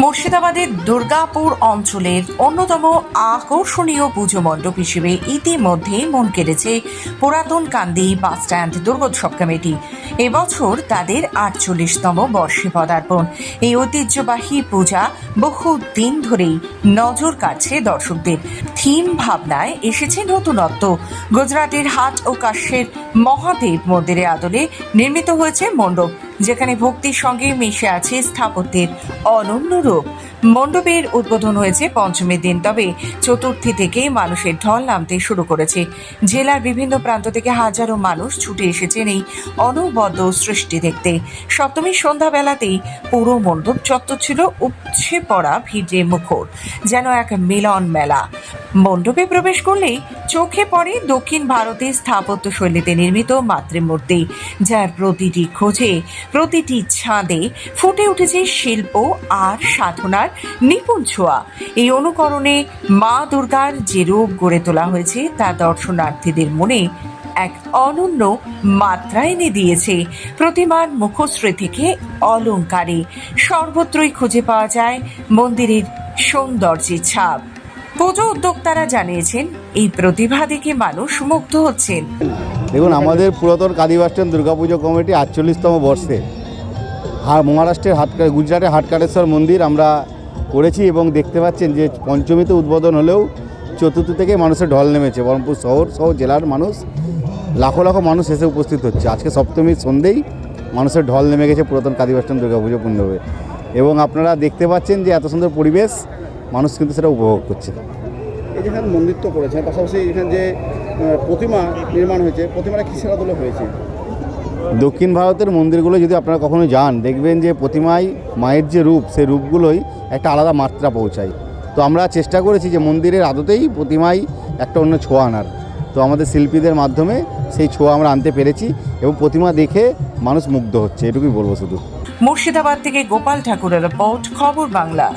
মুর্শিদাবাদের দুর্গাপুর অঞ্চলের অন্যতম আকর্ষণীয় পুজো মণ্ডপ হিসেবে ইতিমধ্যে মন কেড়েছে পুরাতন কান্দি বাসস্ট্যান্ড দুর্গোৎসব কমিটি। এবছর তাদের আটচল্লিশতম বর্ষে পদার্পণ। এই ঐতিহ্যবাহী পূজা বহু দিন ধরেই নজর কাটছে দর্শকদের। থিম ভাবনায় এসেছে নতুনত্ব। গুজরাটের হাট ও কাশ্যের মহাদেব মন্দিরের আদলে নির্মিত হয়েছে মণ্ডপ, যেখানে ভক্তির সঙ্গে মিশে আছে স্থাপত্যের অনন্য রূপ। মণ্ডপের উদ্বোধন হয়েছে পঞ্চমীর দিন, তবে চতুর্থী থেকে মানুষের ঢল নামতে শুরু করেছে। জেলার বিভিন্ন প্রান্ত থেকে হাজারো মানুষ ছুটে এসেছেন এই অনবদ্য সৃষ্টি দেখতে। সপ্তমীর সন্ধ্যাবেলাতেই পুরো মণ্ডপ চত্বর ছিল উপছে পড়া ভিড়ে মুখর, যেন এক মিলন মেলা। মণ্ডপে প্রবেশ করলেই চোখে পড়ে দক্ষিণ ভারতের স্থাপত্য শৈলীতে নির্মিত মাতৃমূর্তি, যার প্রতিটি খোঁজে, প্রতিটি ছাদে ফুটে উঠেছে শিল্প আর সাধনার নিপুণ ছোঁয়া। এই অনুকরণে মা দুর্গার যে রূপ গড়ে তোলা হয়েছে তা দর্শনার্থীদের মনে এক অনন্য মাত্রা এনে দিয়েছে। প্রতিমার মুখশ্রী থেকে অলঙ্কারে সর্বত্রই খুঁজে পাওয়া যায় মন্দিরের সৌন্দর্যের ছাপ। পুজো উদ্যোক্তারা জানিয়েছেন, এই প্রতিভা দেখে মানুষ মুগ্ধ হচ্ছেন। দেখুন, আমাদের পুরাতন কাদিবাস্টান দুর্গাপুজো কমিটি আটচল্লিশতম বর্ষে। মহারাষ্ট্রের হাটকা গুজরাটের হাটকারেশ্বর মন্দির আমরা করেছি এবং দেখতে পাচ্ছেন যে পঞ্চমীতে উদ্বোধন হলেও চতুর্থ থেকে মানুষের ঢল নেমেছে। বহরমপুর শহর সহ জেলার মানুষ, লাখো লাখো মানুষ এসে উপস্থিত হচ্ছে। আজকে সপ্তমীর সন্ধেই মানুষের ঢল নেমে গেছে পুরাতন কাদিবাস্টান দুর্গাপুজো পূর্ণবে এবং আপনারা দেখতে পাচ্ছেন যে এত সুন্দর পরিবেশ, মানুষ কিন্তু সেটা উপভোগ করছে। এই যেখানে মন্দির তো করেছেন, পাশাপাশি এখানে যে প্রতিমা নির্মাণ হয়েছে। প্রতিমাটা কিসের আদলে হয়েছে? দক্ষিণ ভারতের মন্দিরগুলো যদি আপনারা কখনো যান দেখবেন যে প্রতিমায় মায়ের যে রূপ সেই রূপগুলোই একটা আলাদা মাত্রা পৌঁছায়। তো আমরা চেষ্টা করেছি যে মন্দিরের আদতেই প্রতিমায় একটা অন্য ছোঁয়া আনার। তো আমাদের শিল্পীদের মাধ্যমে সেই ছোঁয়া আমরা আনতে পেরেছি এবং প্রতিমা দেখে মানুষ মুগ্ধ হচ্ছে এটুকুই বলব শুধু। মুর্শিদাবাদ থেকে গোপাল ঠাকুরের রিপোর্ট খবর বাংলা।